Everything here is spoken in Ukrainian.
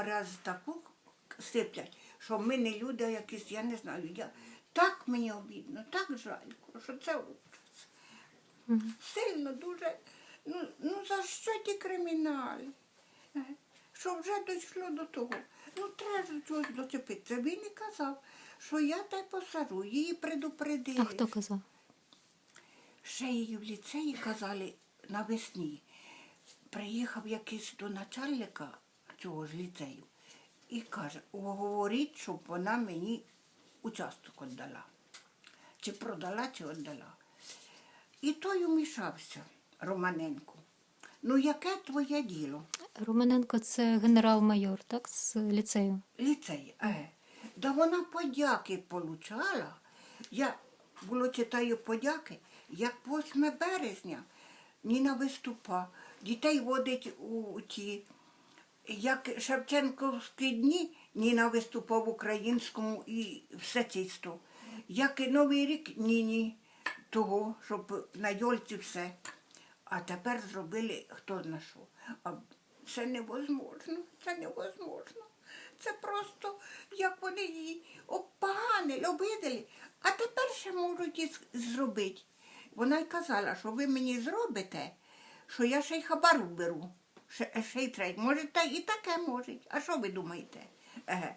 раз таку сиплять, що ми не люди, а якісь, я не знаю. Я... Так мені обідно, так жаль, що це ужас. Сильно дуже. Ну, ну за що ті кримінали? Е, Що вже дійшло до того. Ну, треба ж чогось доцепитися. Він і казав, що я те посажу, її предупредили. А хто казав? Ще її в ліцеї казали навесні. Приїхав якийсь до начальника цього ж ліцею і каже, говоріть, щоб вона мені участок віддала. Чи продала, чи віддала. І той умішався, Романенко. Ну, яке твоє діло? Романенко це генерал-майор, так, з ліцею. Ліцей, е. Да вона подяки получала. Я було читаю подяки, як 8 березня Ніна виступа, дітей водить у ті. Як Шевченковські дні Ніна виступав в українському і все чисто. Як і Новий рік Ніні того, щоб на Йольці все. А тепер зробили хто зна що. А це невозможно, це невозможно. Це просто як вони її опоганили, обидали, а тепер ще можуть і зробити. Вона й казала, що ви мені зробите, що я ще й хабару беру. Ще, й треть. Може, та і таке може. А що ви думаєте? Еге.